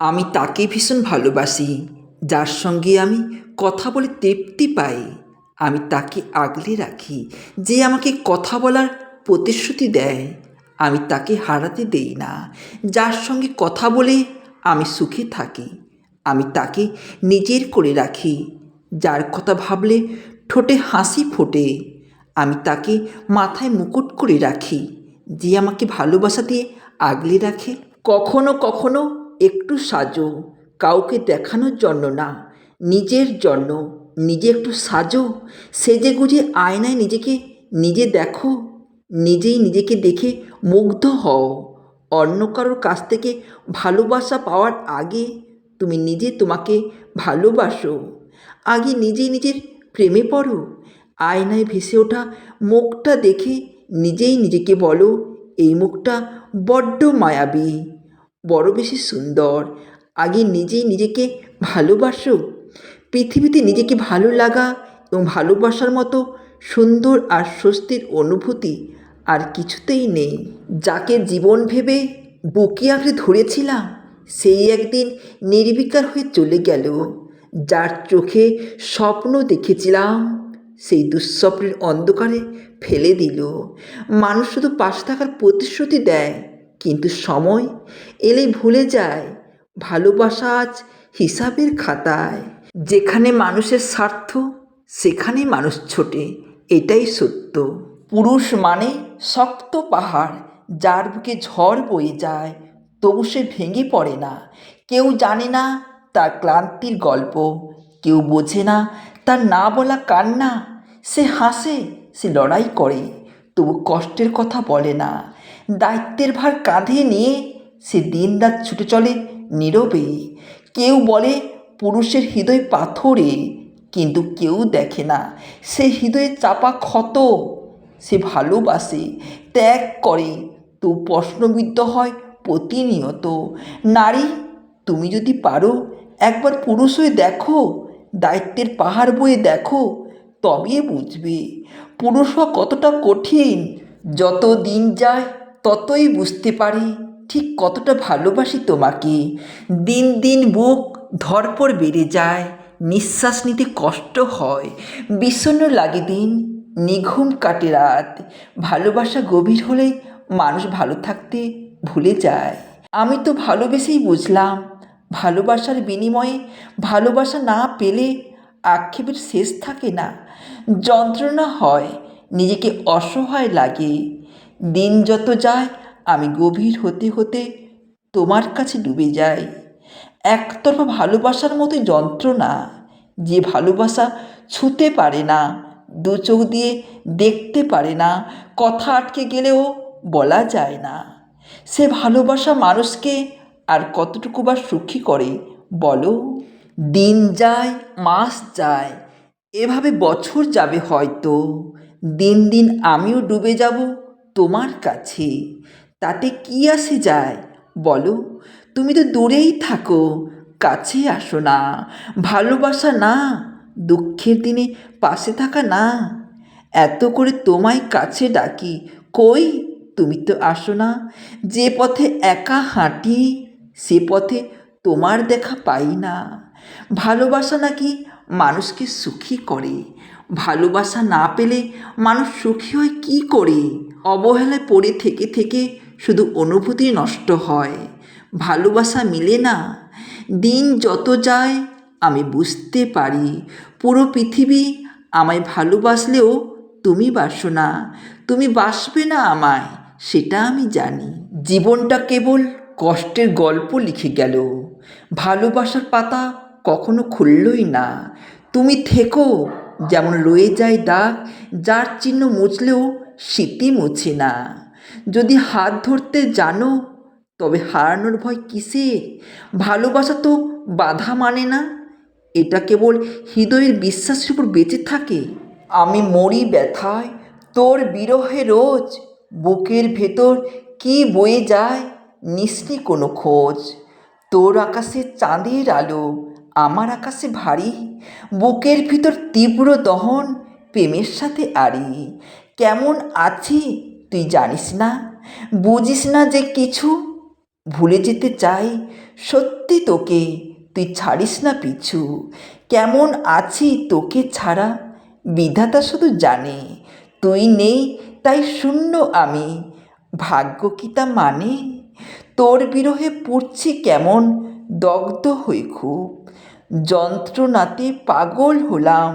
আমি তাকে ভীষণ ভালোবাসি, যার সঙ্গে আমি কথা বলে তৃপ্তি পাই। আমি তাকে আগলে রাখি যে আমাকে কথা বলার প্রতিশ্রুতি দেয়। আমি তাকে হারাতে দেই না, যার সঙ্গে কথা বলে আমি সুখে থাকি। আমি তাকে নিজের করে রাখি, যার কথা ভাবলে ঠোঁটে হাসি ফোটে। আমি তাকে মাথায় মুকুট করে রাখি, যে আমাকে ভালোবাসা দিয়ে আগলে রাখে। কখনো কখনো একটু সাজো, কাউকে দেখানোর জন্য না। নিজের জন্য, নিজে একটু সাজো। সেজে গুজে আয়নায় নিজেকে নিজে দেখো। নিজেই নিজেকে দেখে মুগ্ধ হও। অন্য কারোর কাছ থেকে ভালোবাসা পাওয়ার আগে তুমি নিজে তোমাকে ভালোবাসো। আগে নিজেই নিজের প্রেমে পড়ো। আয়নায় ভেসে ওঠা মুখটা দেখে নিজেই নিজেকে বলো, এই মুখটা বড্ড মায়াবী। বড় বেশি সুন্দর, আগে নিজেই নিজেকে ভালোবাসো। পৃথিবীতে নিজেকে ভালো লাগা এবং ভালোবাসার মতো সুন্দর আর স্বস্তির অনুভূতি আর কিছুতেই নেই। যাকে জীবন ভেবে বুকে আঁকড়ে ধরেছিলাম, সেই একদিন নির্বিকার হয়ে চলে গেল। যার চোখে স্বপ্ন দেখেছিলাম, সেই দুঃস্বপ্নের অন্ধকারে ফেলে দিল। মানুষ শুধু পাশে থাকার প্রতিশ্রুতি দেয় কিন্তু সময় এলে ভুলে যায়। ভালোবাসা আজ হিসাবের খাতায়। যেখানে মানুষের স্বার্থ, সেখানে মানুষ ছোটে। এটাই সত্য। পুরুষ মানে শক্ত পাহাড়, যার বুকে ঝড় বয়ে যায়, তবু সে ভেঙে পড়ে না। কেউ জানে না তার ক্লান্তির গল্প, কেউ বোঝে না তার না বলা কান্না। সে হাসে, সে লড়াই করে, তবু কষ্টের কথা বলে না। দায়িত্বের ভার কাঁধে নিয়ে সে দিন রাত ছুটে চলে নীরবে। কেউ বলে পুরুষের হৃদয় পাথরে, কিন্তু কেউ দেখে না। সে হৃদয়ে চাপা ক্ষত, সে ভালোবাসে, ত্যাগ করে। তো প্রশ্নবিদ্ধ হয় প্রতিনিয়ত। নারী, তুমি যদি পারো একবার পুরুষ হয়ে দেখো, দায়িত্বের পাহাড় বয়ে দেখো তবে বুঝবে। পুরুষ হওয়া কতটা কঠিন যত দিন যায় ততই বুঝতে পারি ঠিক কতটা ভালোবাসি তোমাকে। দিন দিন বুক ধরপড় বেড়ে যায়, নিঃশ্বাস নিতে কষ্ট হয়। বিষণ্ণ লাগে দিন, নিঘুম কাটে রাত। ভালোবাসা গভীর হলেই মানুষ ভালো থাকতে ভুলে যায়। আমি তো ভালোবেসেই বুঝলাম, ভালোবাসার বিনিময়ে ভালোবাসা না পেলে আক্ষেপের শেষ থাকে না। যন্ত্রণা হয়, নিজেকে অসহায় লাগে। দিন যত যায়, আমি গভীর হতে হতে তোমার কাছে ডুবে যাই। একতরফা ভালোবাসার মতো যন্ত্রণা, যে ভালোবাসা ছুতে পারে না, দু চোখ দিয়ে দেখতে পারে না, কথা আটকে গেলেও বলা যায় না। সে ভালোবাসা মানুষকে আর কতটুকু বা সুখী করে, বলো? দিন যায়, মাস যায়, এভাবে বছর যাবে হয়তো। দিন দিন আমিও ডুবে যাব তোমার কাছে, তাতে কি আসে যায়? বলো, তুমি তো দূরেই থাকো, কাছে আসো না, ভালোবাসা না, দুঃখের দিনে পাশে থাকা না। এত করে তোমায় কাছে ডাকি, কই তুমি তো আসো না। যে পথে একা হাঁটি, সে পথে তোমার দেখা পাই না। ভালোবাসা নাকি মানুষকে সুখী করে? ভালোবাসা না পেলে মানুষ সুখী হয় কী করে? অবহেলায় পড়ে থেকে থেকে শুধু অনুভূতি নষ্ট হয়। ভালোবাসা মিলে না। দিন যত যায়, আমি বুঝতে পারি। পুরো পৃথিবী আমায় ভালোবাসলেও তুমি বাসো না। তুমি বাসবে না আমায়, সেটা আমি জানি। জীবনটা কেবল কষ্টের গল্প লিখে গেল। ভালোবাসার পাতা কখনো খুললই না। তুমি থেকো, যেমন রয়ে যায় দাগ, যার চিহ্ন মুছলেও স্মৃতি মুছে না। যদি হাত ধরতে জানো, তবে হারানোর ভয় কিসের ভালোবাসা তো বাধা মানে না। এটা কেবল হৃদয়ের বিশ্বাসের উপর বেঁচে থাকে। আমি মরি ব্যথায়, তোর বিরহে রোজ। বুকের ভেতর কি বয়ে যায়, নিসনি কোনো খোঁজ। তোর আকাশে চাঁদের আলো, আমার আকাশে ভারী। বুকের ভিতর তীব্র দহন, প্রেমের সাথে আড়ি। কেমন আছি তুই জানিস না? বুঝিস না যে কিছু? ভুলে যেতে চাই। সত্যি তোকে তুই ছাড়িস না পিছু। কেমন আছি তোকে ছাড়া? বিধাতা শুধু জানে, তুই নেই তাই শূন্য আমি। ভাগ্য কি তা মানে? তোর বিরহে পড়ছি কেমন? দগ্ধ হই খুব। যন্ত্রণাতে পাগল হলাম,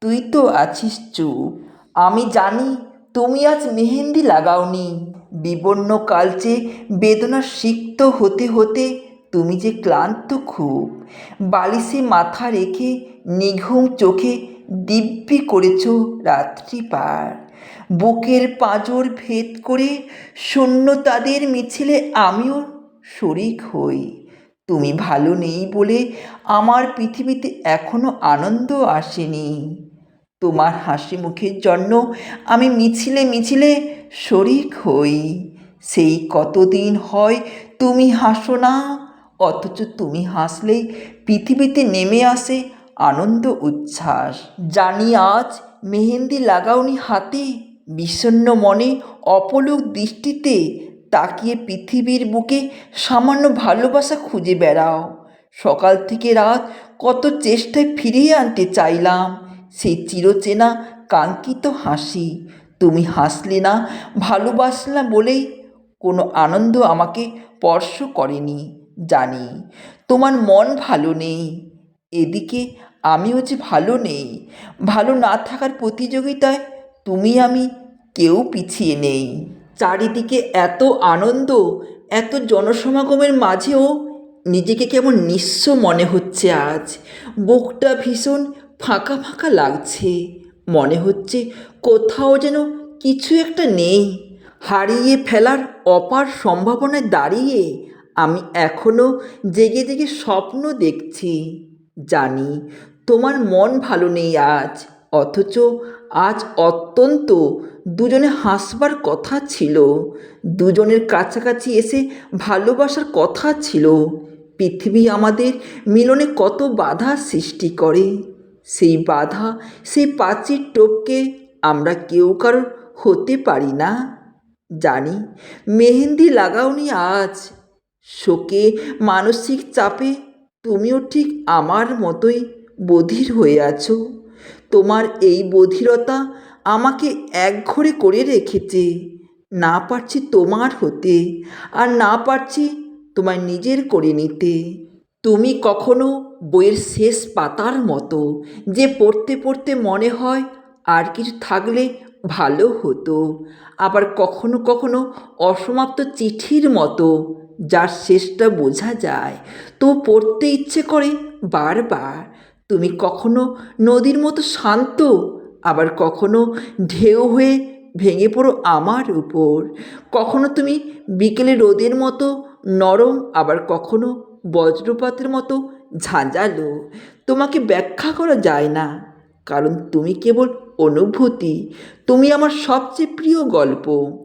তুই তো আছিস চুপ। আমি জানি তুমি আজ মেহেন্দি লাগাওনি। বিবর্ণ কালচে বেদনা সিক্ত হতে হতে তুমি যে ক্লান্ত খুব। বালিশে মাথা রেখে নিঘুম চোখে দিব্যি করেছ রাত্রি পার। বুকের পাঁজর ভেদ করে শূন্য তাদের মিছিলে আমিও শরিক হই। তুমি ভালো নেই বলে আমার পৃথিবীতে এখনও আনন্দ আসেনি। তোমার হাসি মুখের জন্য আমি মিছিলে মিছিলে শরিক হই। সেই কতদিন হয় তুমি হাসো না, অথচ তুমি হাসলেই পৃথিবীতে নেমে আসে আনন্দ উচ্ছ্বাস। জানি আজ মেহেন্দি লাগাওনি হাতে, বিষণ্ণ মনে অপলক দৃষ্টিতে তাকিয়ে পৃথিবীর বুকে সামান্য ভালোবাসা খুঁজে বেড়াও। সকাল থেকে রাত কত চেষ্টায় ফিরিয়ে আনতে চাইলাম সেই চিরচেনা কাঙ্ক্ষিত হাসি। তুমি হাসলে না, ভালোবাসলা বলেই কোনো আনন্দ আমাকে স্পর্শ করেনি, জানি। তোমার মন ভালো নেই, এদিকে আমিও যে ভালো নেই। ভালো না থাকার প্রতিযোগিতায় তুমি আমি কেউ পিছিয়ে নেই। চারিদিকে এত আনন্দ, এত জনসমাগমের মাঝেও নিজেকে কেমন নিঃস্ব মনে হচ্ছে আজ। বুকটা ভীষণ ফাঁকা ফাঁকা লাগছে। মনে হচ্ছে কোথাও যেন কিছু একটা নেই। হারিয়ে ফেলার অপার সম্ভাবনায় দাঁড়িয়ে আমি এখনও জেগে জেগে স্বপ্ন দেখছি। জানি তোমার মন ভালো নেই আজ, অথচ আজ অত্যন্ত দুজনে হাসবার কথা ছিল। দুজনের কাছাকাছি এসে ভালোবাসার কথা ছিল। পৃথিবী আমাদের মিলনে কত বাধা সৃষ্টি করে। সেই বাধা, সেই পাঁচির টোপকে আমরা কেউ কারোর হতে পারি না। জানি, মেহেন্দি লাগাওনি আজ। শোকে, মানসিক চাপে তুমিও ঠিক আমার মতোই বধির হয়ে আছো। তোমার এই বধিরতা আমাকে একঘরে করে রেখেছে। না পারছি তোমার হতে, আর না পারছি তোমায় নিজের করে নিতে। তুমি কখনো বইয়ের শেষ পাতার মতো যে পড়তে পড়তে মনে হয় আর কিছু থাকলে ভালো হতো। আবার কখনো কখনো অসমাপ্ত চিঠির মতো যার শেষটা বোঝা যায়। তো পড়তে ইচ্ছে করে বারবার। তুমি কখনো নদীর মতো শান্ত, আবার কখনো ঢেউ হয়ে ভেঙে পড়ো আমার উপর। কখনো তুমি বিকেলে রোদের মতো নরম, আবার কখনো বজ্রপাতের মতো ঝাঁঝালো। তোমাকে ব্যাখ্যা করা যায় না, কারণ তুমি কেবল অনুভূতি। তুমি আমার সবচেয়ে প্রিয় গল্প।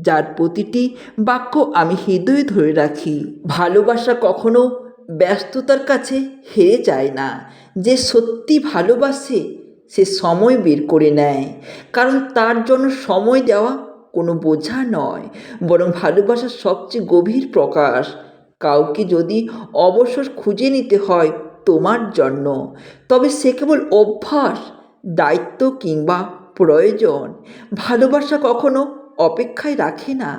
যার প্রতিটি বাক্য আমি হৃদয়ে ধরে রাখি। ভালোবাসা কখনো ব্যস্ততার কাছে হেরে যায় না। যে সত্যি ভালোবাসে, সে সময় বের করে নেয়। কারণ তার জন্য সময় দেওয়া কোনো বোঝা নয়, বরং ভালোবাসার সবচেয়ে গভীর প্রকাশ। কাউকে যদি অবসর খুঁজে নিতে হয় তোমার জন্য, তবে সে কেবল অভ্যাস, দায়িত্ব কিংবা প্রয়োজন। ভালোবাসা কখনো অপেক্ষায় রাখে না,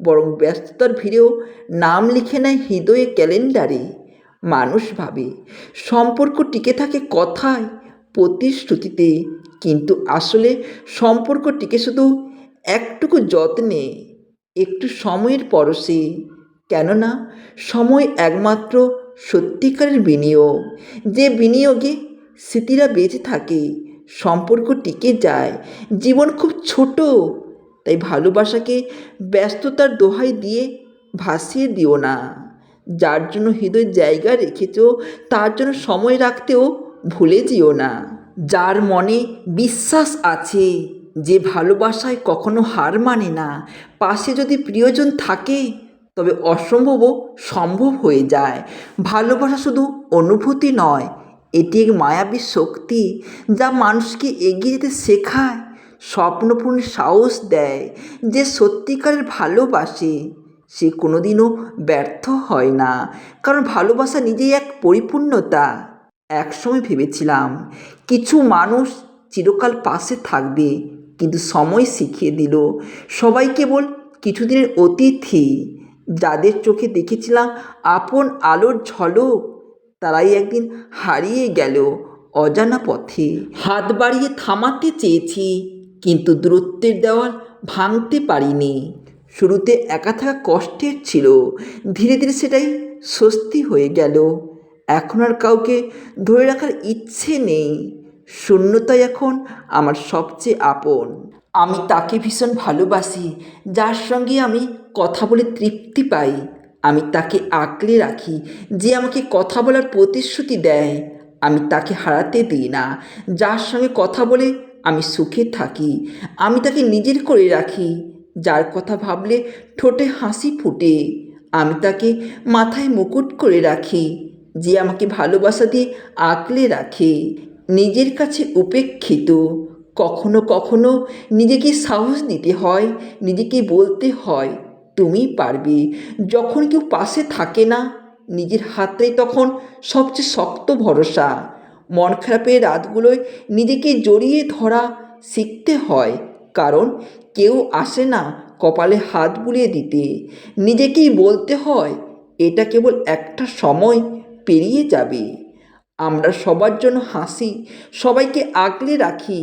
বরং ব্যস্ততার ভিড়েও নাম লিখে নেয় হৃদয়ে ক্যালেন্ডারে। মানুষ ভাবে, সম্পর্ক টিকে থাকে কথায়, প্রতিশ্রুতিতে, কিন্তু আসলে সম্পর্ক টিকে শুধু একটুকু যত্নে, একটু সময়ের পরশে। কেননা সময় একমাত্র সত্যিকারের বিনিয়োগ। যে বিনিয়োগে স্মৃতিরা বেঁচে থাকে, সম্পর্ক টিকে যায়, জীবন খুব ছোট, তাই ভালোবাসাকে ব্যস্ততার দোহাই দিয়ে ভাসিয়ে দিও না। যার জন্য হৃদয় জায়গা রেখেছ, তার জন্য সময় রাখতেও ভুলে যেও না। যার মনে বিশ্বাস আছে, যে ভালোবাসায় কখনো হার মানে না। পাশে যদি প্রিয়জন থাকে তবে অসম্ভবও সম্ভব হয়ে যায়। ভালোবাসা শুধু অনুভূতি নয়, এটি এক মায়াবী শক্তি যা মানুষকে এগিয়ে যেতে শেখায়, স্বপ্নপূর্ণ সাহস দেয় যে সত্যিকারের ভালোবাসে। সে কোনোদিনও ব্যর্থ হয় না, কারণ ভালোবাসা নিজেই এক পরিপূর্ণতা। একসময় ভেবেছিলাম, কিছু মানুষ চিরকাল পাশে থাকবে, কিন্তু সময় শিখিয়ে দিল। সবাই কেবল কিছুদিনের অতিথি। যাদের চোখে দেখেছিলাম আপন আলোর ঝলক, তারাই একদিন হারিয়ে গেল অজানা পথে। হাত বাড়িয়ে থামাতে চেয়েছি, কিন্তু দূরত্বের দেওয়াল ভাঙতে পারিনি। শুরুতে একা থাকা কষ্টের ছিল, ধীরে ধীরে সেটাই স্বস্তি হয়ে গেল। এখন আর কাউকে ধরে রাখার ইচ্ছে নেই, শূন্যতাই এখন আমার সবচেয়ে আপন। আমি তাকে ভীষণ ভালোবাসি, যার সঙ্গে আমি কথা বলে তৃপ্তি পাই। আমি তাকে আঁকলে রাখি যে আমাকে কথা বলার প্রতিশ্রুতি দেয়। আমি তাকে হারাতে দিই না। যার সঙ্গে কথা বলে আমি সুখে থাকি। আমি তাকে নিজের করে রাখি। যার কথা ভাবলে ঠোঁটে হাসি ফুটে। আমি তাকে মাথায় মুকুট করে রাখি যে আমাকে ভালোবাসা দিয়ে আঁকলে রাখে। নিজের কাছে উপেক্ষিত। কখনো কখনো নিজেকে সাহস দিতে হয়, নিজেকে বলতে হয়। তুমি পারবে। যখন কেউ পাশে থাকে না, নিজের হাতে তখন সবচেয়ে শক্ত ভরসা। মন খারাপের রাতগুলোয় নিজেকে জড়িয়ে ধরা শিখতে হয়, কারণ কেউ আসে না কপালে হাত বুলিয়ে দিতে। নিজেকেই বলতে হয়, এটা কেবল একটা সময় পেরিয়ে যাবে। আমরা সবার জন্য হাসি, সবাইকে আগলে রাখি,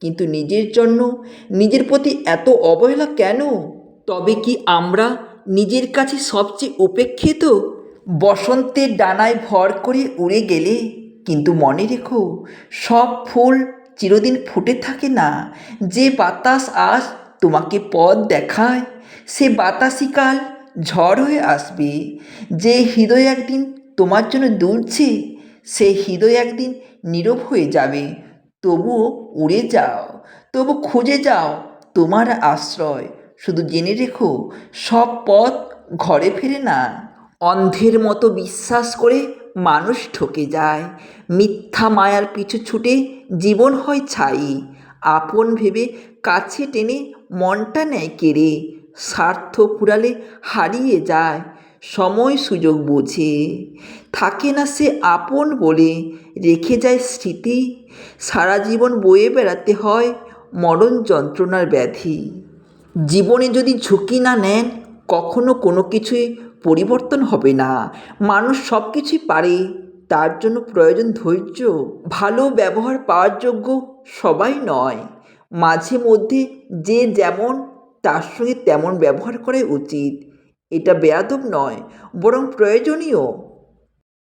কিন্তু নিজের জন্য, নিজের প্রতি এত অবহেলা কেন? তবে কি আমরা নিজের কাছে সবচেয়ে উপেক্ষিত? বসন্তের ডানায় ভর করে উড়ে গেলে। কিন্তু মনে রেখো, সব ফুল চিরদিন ফুটে থাকে না। যে বাতাস আজ তোমাকে পথ দেখায়, সে বাতাসই কাল ঝড় হয়ে আসবে। যে হৃদয় একদিন তোমার জন্য দুলছে, সে হৃদয় একদিন নীরব হয়ে যাবে। তবুও উড়ে যাও, তবু খুঁজে যাও তোমার আশ্রয়। শুধু জেনে রেখো, সব পথ ঘরে ফেরে না। অন্ধের মতো বিশ্বাস করে মানুষ ঠকে যায়। মিথ্যা মায়ার পিছু ছুটে জীবন হয় ছাই। আপন ভেবে কাছে টেনে মনটা নেয় কেড়ে। স্বার্থ ফুরালে হারিয়ে যায়, সময় সুযোগ বোঝে। থাকে না সে আপন বলে, রেখে যায় স্মৃতি। সারা জীবন বয়ে বেড়াতে হয় মরণ যন্ত্রণার ব্যাধি। জীবনে যদি ঝুঁকি না নেন, কখনো কোনো কিছুই পরিবর্তন হবে না। মানুষ সব কিছুই পারে, তার জন্য প্রয়োজন ধৈর্য। ভালো ব্যবহার পাওয়ার যোগ্য সবাই নয়। মাঝে মধ্যে যে যেমন, তার সঙ্গে তেমন ব্যবহার করাই উচিত। এটা বেয়াদব নয়, বরং প্রয়োজনীয়।